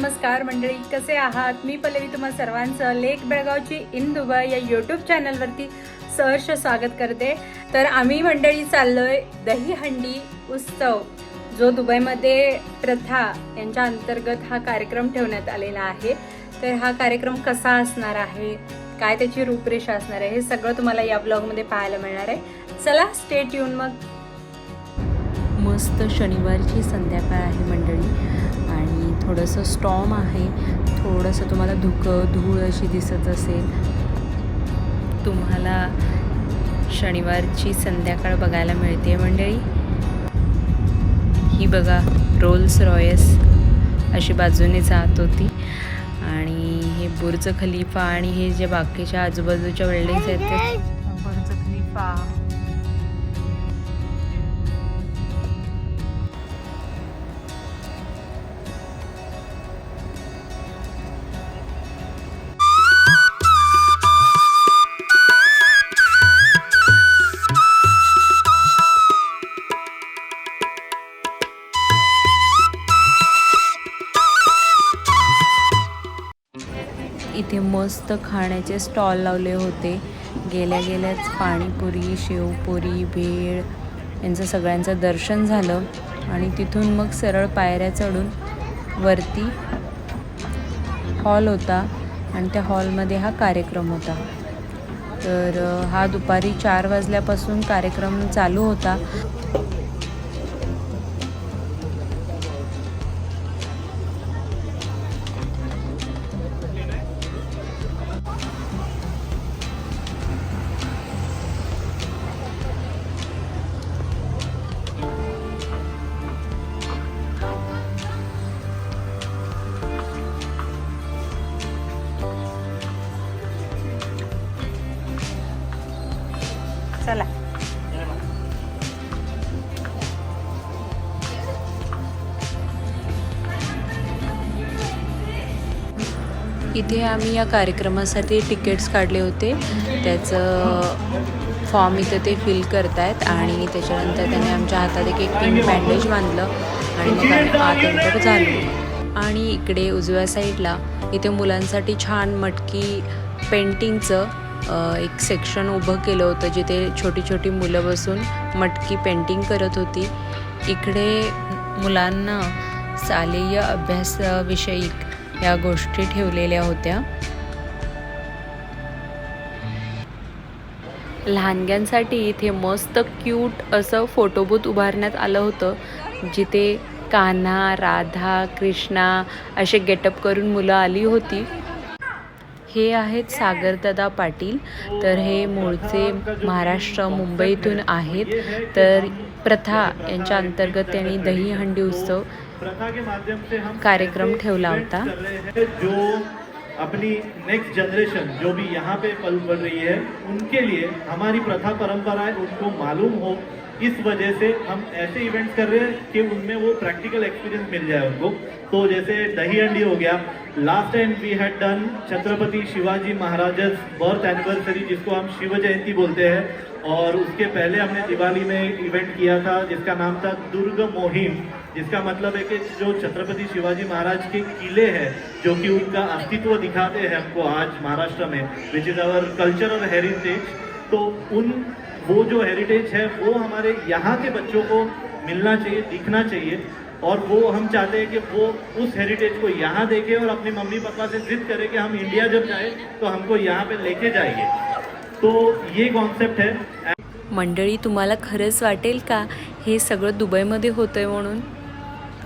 नमस्कार मंडळी कसे आहात? मी पल्लवी तुम्हा सर्वांचं. लेक बेळगावची इन दुबई या यूट्यूब चॅनलवरती सहर्ष स्वागत करते. तर आम्ही मंडळी चाललोय दहीहंडी उत्सव जो दुबईमध्ये प्रथा यांच्या अंतर्गत हा कार्यक्रम ठेवण्यात आलेला आहे. तर हा कार्यक्रम कसा असणार आहे? काय त्याची रूपरेषा असणार आहे? हे सगळं तुम्हाला या ब्लॉगमध्ये पाहायला मिळणार आहे. चला स्टेट येऊन मग. मस्त शनिवारची संध्याकाळ आहे मंडळी. थोडंसं स्टॉम आहे. थोडंसं तुम्हाला धुकं धूळ अशी दिसत असेल. तुम्हाला शनिवारची संध्याकाळ बघायला मिळते मंडळी. ही बघा रोल्स रॉयस अशी बाजूने जात होती. आणि हे बुर्ज खलिफा आणि हे जे बाकीच्या आजूबाजूच्या बिल्डिंग्स आहेत ते बुर्ज खलिफा. मस्त खाण्याचे स्टॉल लावले होते. गेल्या गेल्याच पाणीपुरी शेवपुरी भेळ यांचं सगळ्यांचं दर्शन झालं. आणि तिथून मग सरळ पायऱ्या चढून वरती हॉल होता. आणि त्या हॉलमध्ये हा कार्यक्रम होता. तर हा दुपारी चार वाजल्यापासून कार्यक्रम चालू होता. चला. इथे आम्ही या कार्यक्रमासाठी तिकीट्स काढले होते. त्याचं फॉर्म इथं ते फिल करतायत आणि त्याच्यानंतर त्याने आमच्या हातात एक एक पिंक बँडेज बांधलं आणि मग आम्ही झालो. आणि इकडे उजव्या साईडला इथे मुलांसाठी छान मटकी पेंटिंगचं एक सेक्शन उभं केलं होतं जिथे छोटी छोटी मुलं बसून मटकी पेंटिंग करत होती. इकडे मुलांना शालेय अभ्यासाविषयी या गोष्टी ठेवलेल्या होत्या. लहानग्यांसाठी इथे मस्त क्यूट असं फोटोबूथ उभारण्यात आलं होतं जिथे कान्हा राधा कृष्णा असे गेटअप करून मुलं आली होती. हे आहेत सागरदादा पाटील तर हे मूळचे महाराष्ट्र मुंबईतून आहेत तर प्रथा यांच्या अंतर्गत त्यांनी दहीहंडी उत्सव कार्यक्रम ठेवला होता. अपनी नेक्स्ट जनरेशन जो भी यहाँ पे पल बढ़ रही है, उनके लिए हमारी प्रथा परंपराएँ उनको मालूम हो। इस वजह से हम ऐसे इवेंट्स कर रहे हैं कि उनमें वो प्रैक्टिकल एक्सपीरियंस मिल जाए उनको। तो जैसे दही हंडी हो गया last time we had done Chhatrapati Shivaji Maharaj birth anniversary जिसको हम शिव जयंती बोलते हैं, और उसके पहले हमने दिवाली में इवेंट किया था, जिसका नाम था दुर्ग मोहिम। जिसका मतलब है कि जो छत्रपति शिवाजी महाराज के किले हैं जो कि उनका अस्तित्व दिखाते हैं हमको आज महाराष्ट्र में which is our cultural heritage तो उन वो जो हेरिटेज है वो हमारे यहाँ के बच्चों को मिलना चाहिए दिखना चाहिए और वो हम चाहते हैं कि वो उस हेरिटेज को यहाँ देखें और अपने मम्मी पापा से जिद करें कि हम इंडिया जब जाए तो हमको यहाँ पे लेके जाइए। तो ये कॉन्सेप्ट है। मंडळी तुम्हाला खरंच वाटेल का? हे सगळं दुबईमध्ये होतं आहे म्हणून?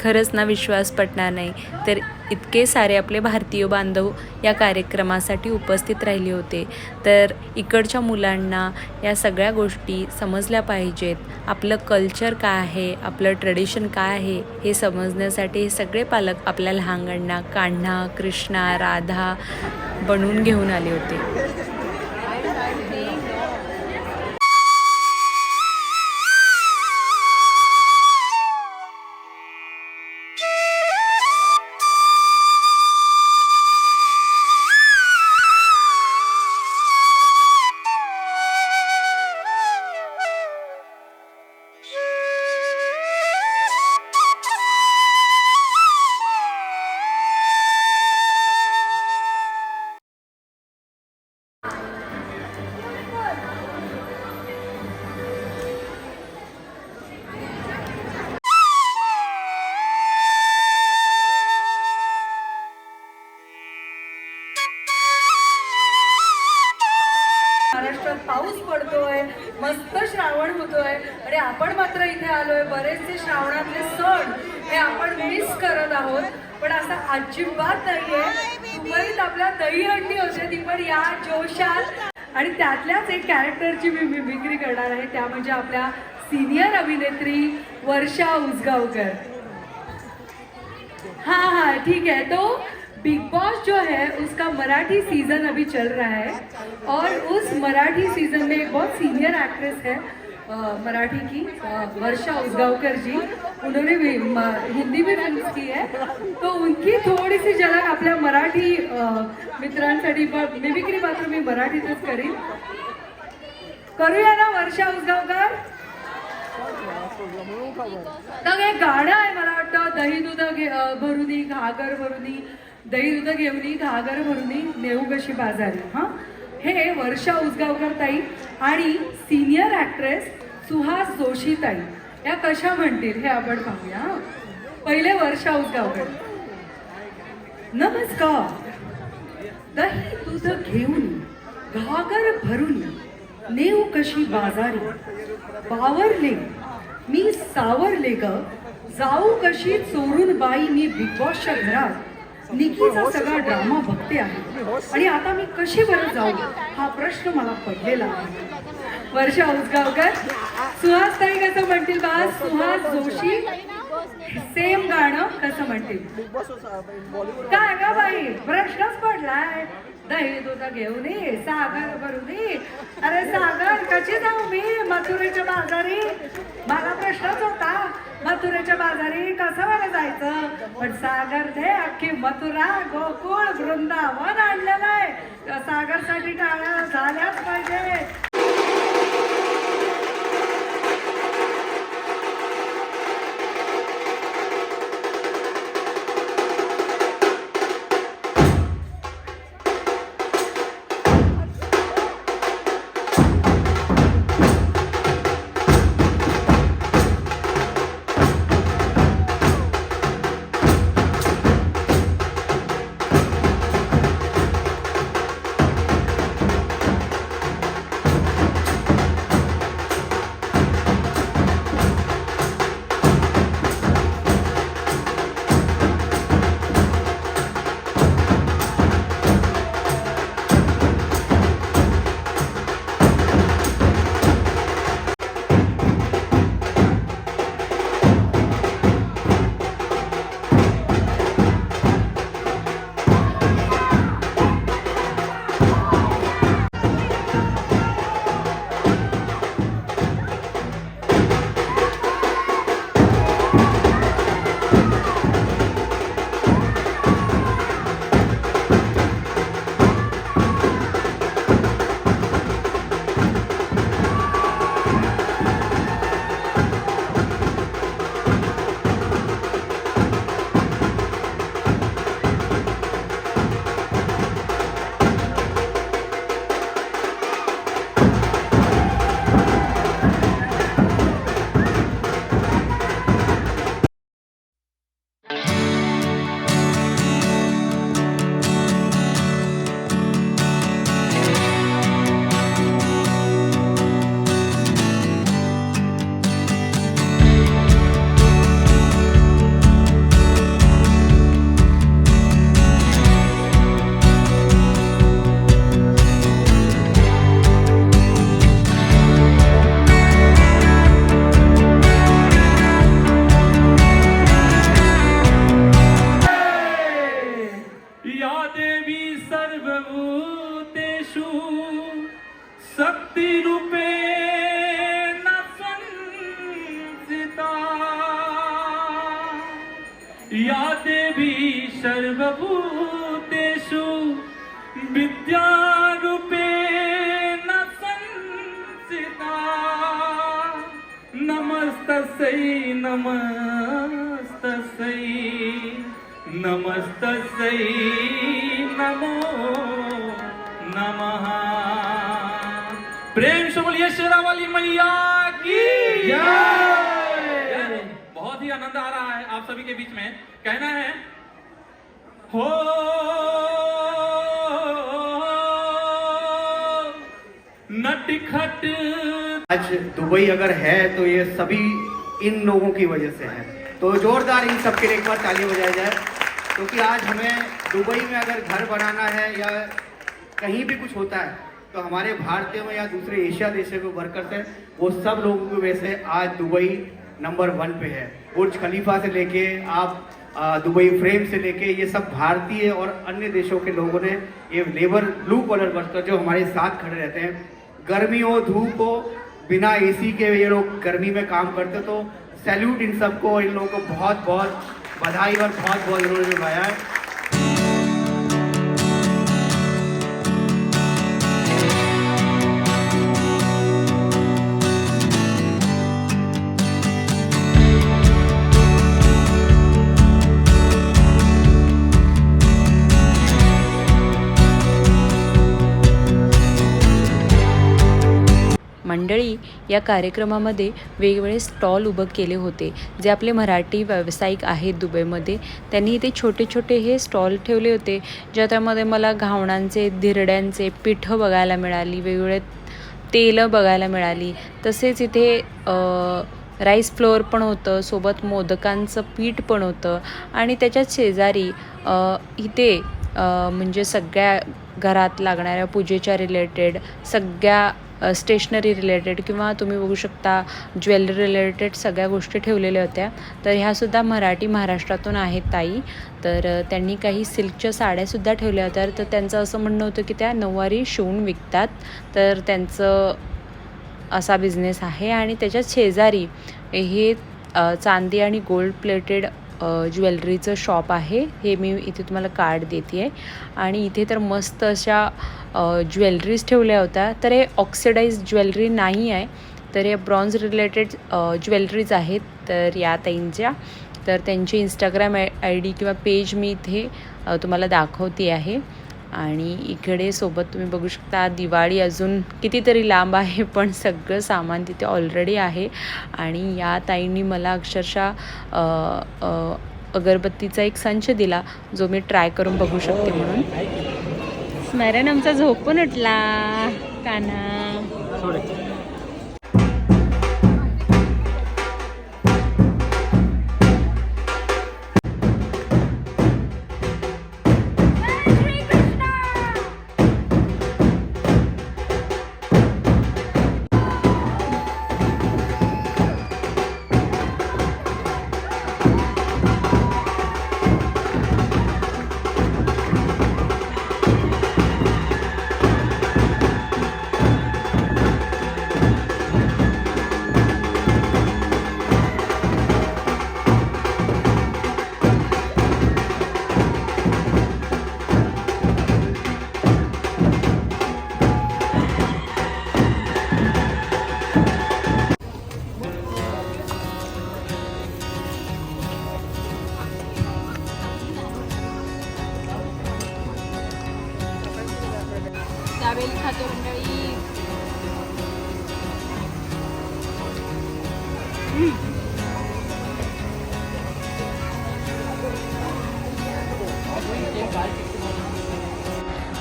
खरंच ना विश्वास पटणार नाही. तर इतके सारे आपले भारतीय बांधव या कार्यक्रमासाठी उपस्थित राहिले होते. तर इकडच्या मुलांना या सगळ्या गोष्टी समजल्या पाहिजेत. आपलं कल्चर काय आहे? आपलं ट्रेडिशन काय आहे? हे समजण्यासाठी हे सगळे पालक आपल्या लहानगणांना कान्हा कृष्णा राधा बनवून घेऊन आले होते. अजिबात नाहीये. मुंबईत आपल्या दहीहंडी होते ती पण या जोशात. आणि त्यातल्याच एक कॅरेक्टरची मी मिमिक्री करणार आहे त्या म्हणजे आपल्या सिनियर अभिनेत्री वर्षा उसगावकर. हाँ हाँ ठीक है तो बिग बॉस जो है उसका मराठी सीजन अभी चल रहा है. और उस मराठी सीजन में एक बहुत सीनियर एक्ट्रेस है मराठी की वर्षा उसगावकर जी. उन्होंने भी हिंदी में फिल्म की है। तो उनकी थोडी सी झलक आपल्या मराठी मित्रांसाठी पण मिमिक्री मात्र मी मराठीतच करीन. करूया ना वर्षा उसगावकर? तर एक गाणं आहे मला वाटतं दही दुध घे भरुनी घागर भरुनी दही दुध घेऊनी घागर भरुनी नेऊ कशी बाजारी हा? हे वर्षा उसगावकर ताई आणि सिनियर ॲक्ट्रेस सुहास जोशी ताई या कशा म्हणतील हे आपण पाहूया पहिले वर्षा उद्यावर नमस्कार. दही दूध घेऊन घागर भरून नेऊ कशी बाजारी? बावरले मी सावरले ग. जाऊ कशी चोरून बाई मी बिग बॉसच्या घरात. निकीचा सगळा ड्रामा बघते आहे. आणि आता मी कशी बरं जाऊ? हा प्रश्न मला पडलेला आहे. वर्षा उसगावकर. सुहास ताई कसं म्हणतील बा? सुहास जोशी. सेम गाणं कसं म्हणतील? काय ग बाई? प्रश्नच पडलाय. दही दूध घेऊन ये सागर भरून ये. अरे सागर कशी जाऊ मी? मथुरेच्या बाजारी. मला प्रश्नच होता. मथुरेच्या बाजारी कसं मला जायचं? पण सागर दे अख्खी मथुरा गोकुळ वृंदावन आणलेलं आहे. सागरसाठी टाळ्या झाल्याच पाहिजे. नमस्तस्यै नमस्तस्यै नमस्तस्यै नमो नमः। प्रेम से बोलिए शेरा वाली मैया की। बहुत ही आनंद आ रहा है आप सभी के बीच में। कहना है हो नटखट। आज दुबई अगर है तो ये सभी इन लोगों की वजह से है। तो जोरदार इन सबके लिए एक बार ताली बजाया जाए। क्योंकि तो आज हमें दुबई में अगर घर बनाना है या कहीं भी कुछ होता है तो हमारे भारतीय में या दूसरे एशिया देश के वर्कर्स हैं, वो सब लोगों की वजह से आज दुबई नंबर वन पे है। बुर्ज खलीफा से लेके आप दुबई फ्रेम से लेके ये सब भारतीय और अन्य देशों के लोगों ने ये लेबर ब्लू कॉलर वर्कर जो हमारे साथ खड़े रहते हैं गर्मी हो धूप हो बिना एसी के ये लोग गर्मी में काम करते तो सैल्यूट इन सबको इन लोगों को बहुत बहुत बधाई और बहुत बहुत इन्होंने निभाया है। या कार्यक्रमामध्ये वेगवेगळे स्टॉल उभं केले होते जे आपले मराठी व्यावसायिक आहेत दुबईमध्ये. त्यांनी इथे छोटे छोटे हे स्टॉल ठेवले होते ज्याच्यामध्ये मला घावणांचे धिरड्यांचे पिठं बघायला मिळाली वेगवेगळे तेलं बघायला मिळाली. तसेच इथे राईस फ्लोअर पण होतं सोबत मोदकांचं पीठ पण होतं. आणि त्याच्या शेजारी इथे म्हणजे सगळ्या घरात लागणाऱ्या पूजेच्या रिलेटेड सगळ्या स्टेशनरी रिलेटेड किंवा तुम्ही बघू शकता ज्वेलरी रिलेटेड सगळ्या गोष्टी ठेवलेल्या होत्या. तर ह्यासुद्धा मराठी महाराष्ट्रातून आहेत ताई. तर त्यांनी काही सिल्कच्या साड्यासुद्धा ठेवल्या. होत्या तर त्यांचं असं म्हणणं होतं की त्या नऊवारी शिवून विकतात. तर त्यांचं असा बिझनेस आहे. आणि त्याच्याच शेजारी हे चांदी आणि गोल्ड प्लेटेड ज्वेलरीचं शॉप आहे. हे मी इथे तुम्हाला कार्ड देते आहे आणि इथे तर मस्त अशा ज्वेलरीज ठेवल्या होत्या. तर हे ऑक्सिडाईज ज्वेलरी नाही आहे. तर हे ब्रॉन्झ रिलेटेड ज्वेलरीज आहेत. तर या ताईंच्या. तर त्यांची इंस्टाग्राम आय आय डी किंवा पेज मी इथे तुम्हाला दाखवते आहे. आणि इकडे सोबत तुम्ही बघू शकता दिवाळी अजून कितीतरी लांब आहे पण सगळं सामान तिथे ऑलरेडी आहे. आणि या ताईंनी मला अक्षरशः अगरबत्तीचा एक संच दिला जो मी ट्राय करून बघू शकते म्हणून. स्मरण आमचा झोपून उठला. काना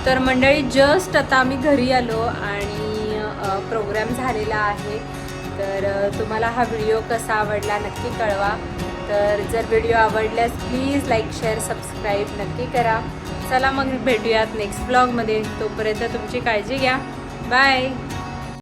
तर मंडळी जस्ट आता आम्ही घरी आलो आणि प्रोग्राम झालेला आहे. तर तुम्हाला हा व्हिडिओ कसा आवडला नक्की कळवा. तर जर व्हिडिओ आवडल्यास प्लीज लाईक शेअर सबस्क्राईब नक्की करा. चला मग भेटूयात नेक्स्ट ब्लॉगमध्ये तोपर्यंत तुमची काळजी घ्या. बाय